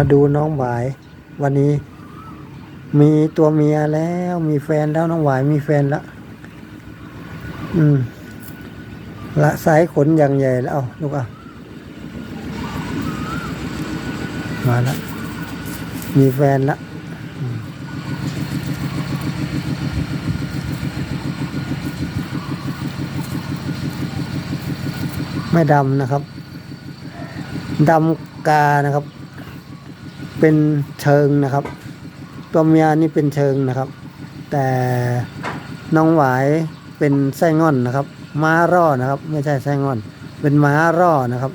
มาดูน้องหวาย วันนี้ มีตัวเมียแล้ว มีแฟนแล้วน้องหวายมีแฟนแล้วอืม ละสายขนอย่างใหญ่แล้วเอาลูกอะมาแล้ว มีแฟนแล้วไม่ดำนะครับดำกานะครับ เป็นเชิงนะครับ ตัวเมียนี่เป็นเชิงนะครับ แต่น้องหวายเป็นไส้ง่อนนะครับ ม้าร่อนะครับ ไม่ใช่ไส้ง่อน เป็นม้าร่อนะครับ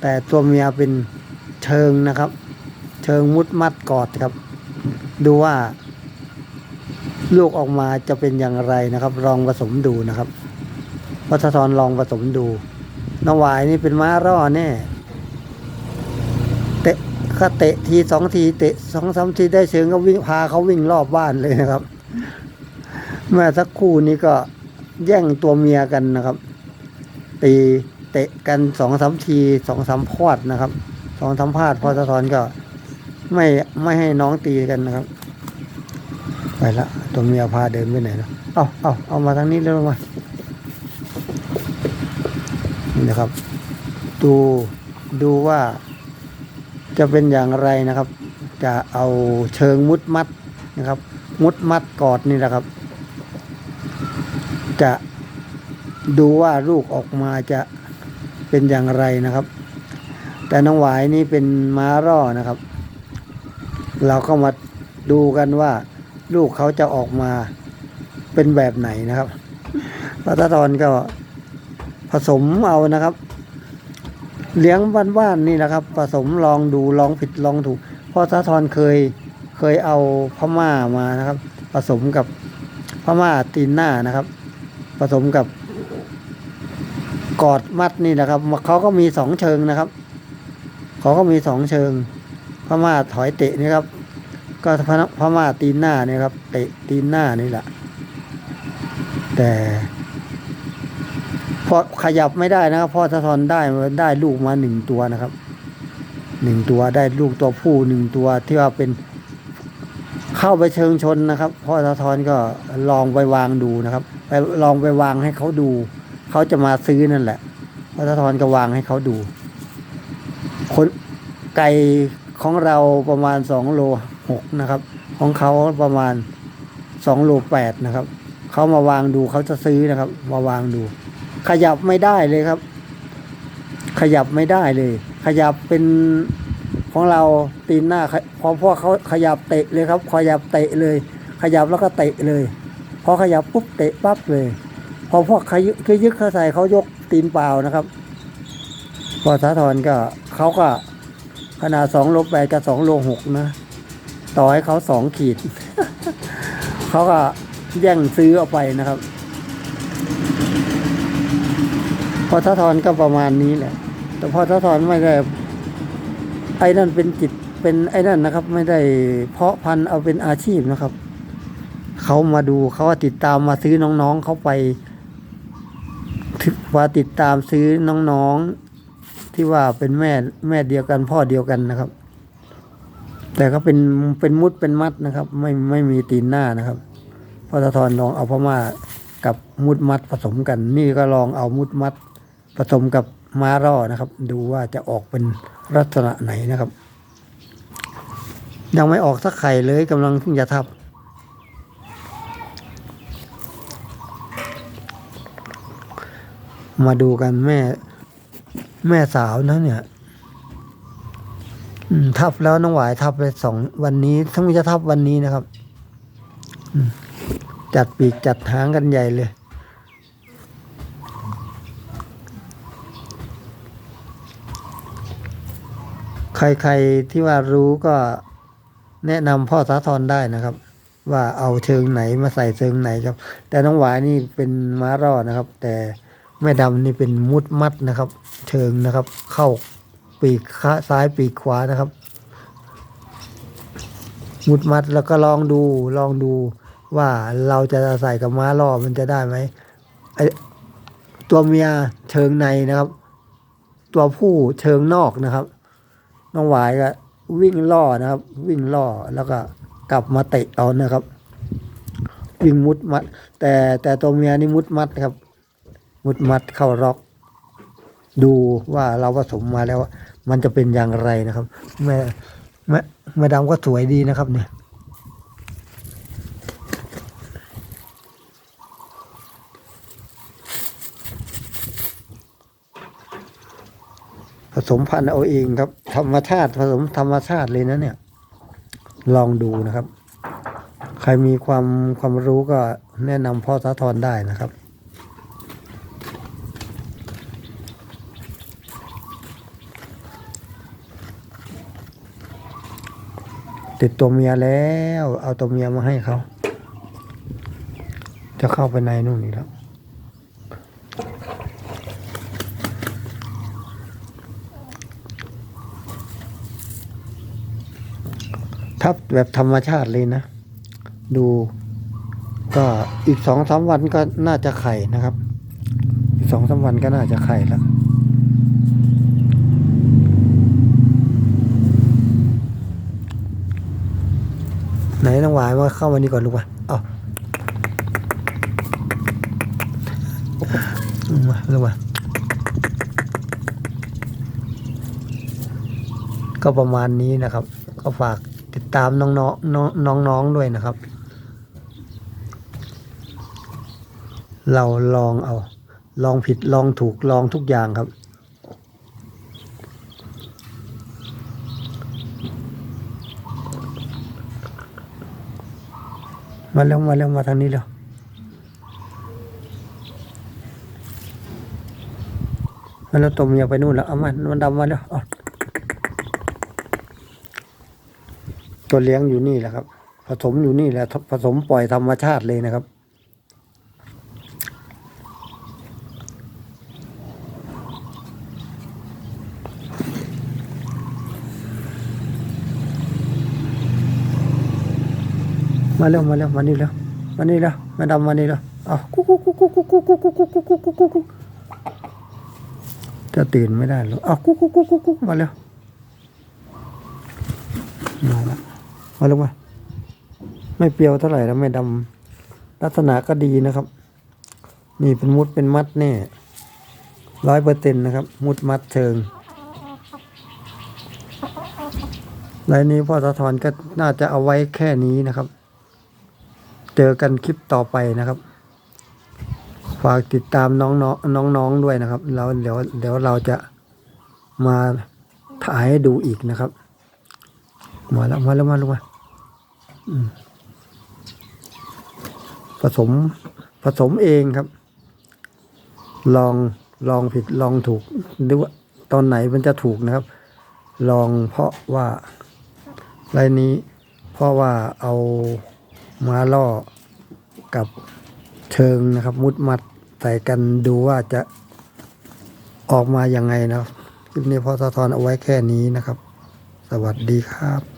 แต่ตัวเมียเป็นเชิงนะครับ เชิงมุดมัดกอดครับ ดูว่าลูกออกมาจะเป็นอย่างไรนะครับ ลองผสมดูนะครับวัชทรลองผสมดูน้องหวายนี่เป็นม้าร่อแน่ ก็เตะทีสองทีเตะสองสามทีได้เชิงก็วิ่งพาเขาวิ่งรอบบ้านเลยนะครับ เมื่อสักครู่นี้ก็แย่งตัวเมียกันนะครับ ตีเตะกันสองสามทีสองสามพอดนะครับสองสามพาดพอสะทอนก็ ไม่ไม่ให้น้องตีกันนะครับ ไปละตัวเมียพาเดินไปไหนแล้วเอาเอาเอามาทางนี้เร็วมานี่นะครับ ดูดูว่า จะเป็นอย่างไรนะครับ จะเอาเชิงมุดมัดนะครับ มุดมัดกอดนี่แหละครับ จะดูว่าลูกออกมาจะเป็นอย่างไรนะครับ แต่น้องหวายนี่เป็นม้าร่อนะครับ เราก็มาดูกันว่า ลูกเขาจะออกมาเป็นแบบไหนนะครับพัตตอนก็ผสมเอานะครับ เลี้ยงบ้านๆนี่นะครับ ผสมลองดูลองผิดลองถูกพ่อสะทอนเคยเคยเอาพม่ามานะครับ ผสมกับพม่าตีนหน้านะครับ ผสมกับกอดมัดนี่นะครับเขาก็มีสองเชิงนะครับเขาก็มีสองเชิงพม่าถอยเตะนี่ครับ ก็พม่าตีนหน้านี่ครับ เตะตีนหน้านี่แหละแต่ อขยับไม่ได้นะครับพ่อสะทอนได้ได้ลูกมาหนึ่งตัวนะครับหนึ่งตัวได้ลูกตัวผู้หนึ่งตัวที่ว่าเป็นเข้าไปเชิงชนนะครับพ่อสะทอนก็ลองไปวางดูนะครับ ไปลองไปวางให้เขาดู เขาจะมาซื้อนั่นแหละพ่อสะทอนก็วางให้เขาดูคนไก่ของเราประมาณสองโลหกนะครับ ของเขาประมาณสองโลแปดนะครับเขามาวางดูเขาจะซื้อนะครับ มาวางดู ขยับไม่ได้เลยครับ ขยับไม่ได้เลย ขยับเป็นของเราตีนหน้าพอพ่อเขาขยับเตะเลยครับ ขยับเตะเลย ขยับแล้วก็เตะเลยพอขยับปุ๊บเตะปั๊บเลย พอพวกขยึกยึกเขาใส่เขายกตีนเปล่านะครับพอสาธรก็เขาก็ขนาดสองโลแปดกับสองโลหกนะ ต่อให้เขาสองขีด เขาก็แย่งซื้อเอาไปนะครับ พ อททอนก็ประมาณนี้แหละ แต่พอททอนไม่ได้ไอ้นั่นเป็นจิตเป็นไอ้นั่นนะครับ ไม่ได้เพาะพันธุ์เอาเป็นอาชีพนะครับ เขามาดูเขาว่าติดตามมาซื้อน้องๆเขาไปว่าติดตามซื้อน้องๆที่ว่าเป็นแม่แม่เดียวกัน พ่อเดียวกันนะครับ แต่ก็เป็นเป็นมุดเป็นมัดนะครับ ไม่ไม่มีตีนหน้านะครับพอททอนลองเอาพม่ากับมุดมัดผสมกัน นี่ก็ลองเอามุดมัด ผสมกับม้าร่อนะครับ ดูว่าจะออกเป็นลักษณะไหนนะครับ ยังไม่ออกสักไข่เลยกำลังเพิ่งจะทับ มาดูกันแม่ แม่สาวนะเนี่ยทับแล้วน้องหวายทับไปสองวันนี้ ทั้งจะทับวันนี้นะครับ จัดปีกจัดหางกันใหญ่เลย ใครๆที่ว่ารู้ก็แนะนำพ่อสาธรได้นะครับ ว่าเอาเชิงไหนมาใส่เชิงไหนครับ แต่น้องหวายนี่เป็นม้ารอดนะครับ แต่แม่ดำนี่เป็นมุดมัดนะครับ เชิงนะครับ เข้าปีกขาซ้ายปีกขวานะครับ มุดมัดแล้วก็ลองดูลองดูว่าเราจะใส่กับม้าล่อมันจะได้ไหมไอตัวเมียเชิงในนะครับ ตัวผู้เชิงนอกนะครับ น้องหวายก็วิ่งล่อนะครับ วิ่งล่อแล้วก็กลับมาเตะเอานะครับ วิ่งมุดมัด แต่แต่ตัวเมียนี่มุดมัดครับ มุดมัดเข้าล็อก ดูว่าเราผสมมาแล้ว มันจะเป็นอย่างไรนะครับแม่แม่แม่ดำก็สวยดีนะครับเนี่ยผสมพันธุ์เอาเองครับ ธรรมชาติผสมธรรมชาติเลยนะเนี่ย ลองดูนะครับ ใครมีความความรู้ก็แนะนำพ่อสาธรได้นะครับติดตัวเมียแล้ว เอาตัวเมียมาให้เขา จะเข้าไปในนู่นอีกแล้ว ทับแบบธรรมชาติเลยนะ ดูก็อีกสองสามวันก็น่าจะไข่นะครับอีกสองสามวันก็น่าจะไข่แล้วไหนน้องหวายมาเข้ามานี่ก่อนลูกวะเอาลงมาลงมาก็ประมาณนี้นะครับ ก็ฝาก ตามน้องๆน้องน้องๆด้วยนะครับ เราลองเอา ลองผิดลองถูกลองทุกอย่างครับ มาแล้วมาแล้วมาทางนี้แล้วมาแล้วตัวเมียไปนู่นแล้วเอามันมันดำมาแล้วเอา ตัวเลี้ยงอยู่นี่แหละครับ ผสมอยู่นี่แหละผสมปล่อยธรรมชาติเลยนะครับ มาเร็วมาเร็วมานี่เร็วมานี่เร็วมาดำมานี่เร็วเอากุ๊กกุ๊กกุ๊กกุ๊กกุ๊กกุ๊กกุ๊กกุ๊กกุ๊กกุ๊กกุ๊กกุ๊กกุ๊กจะตื่นไม่ได้หรอกเอากุ๊กกุ๊กกุ๊กกุ๊กกุ๊กมาเร็วมาแล้ว มาลงมาไม่เปรียวเท่าไหร่แล้วไม่ดำลักษณะก็ดีนะครับ นี่เป็นมุดเป็นมัดแน่ร้อยเปอร์เซ็นต์นะครับ มุดมัดเชิงรายนี้พ่อสะทอนก็น่าจะเอาไว้แค่นี้นะครับ เจอกันคลิปต่อไปนะครับ ฝากติดตามน้องๆน้องๆด้วยนะครับแล้วเดี๋ยวเดี๋ยวเราจะมาถ่ายให้ดูอีกนะครับ มาแล้วมาแล้วมาล้วมาผสมผสมเองครับ ลองลองผิดลองถูกดูว่าตอนไหนมันจะถูกนะครับ ลองเพราะว่ารายนี้ เพราะว่าเอามาล่อกับเชิงนะครับ มุดมัดใส่กันดูว่าจะออกมายังไงนะครับคลิปนี้พอสะทอนเอาไว้แค่นี้นะครับ สวัสดีครับ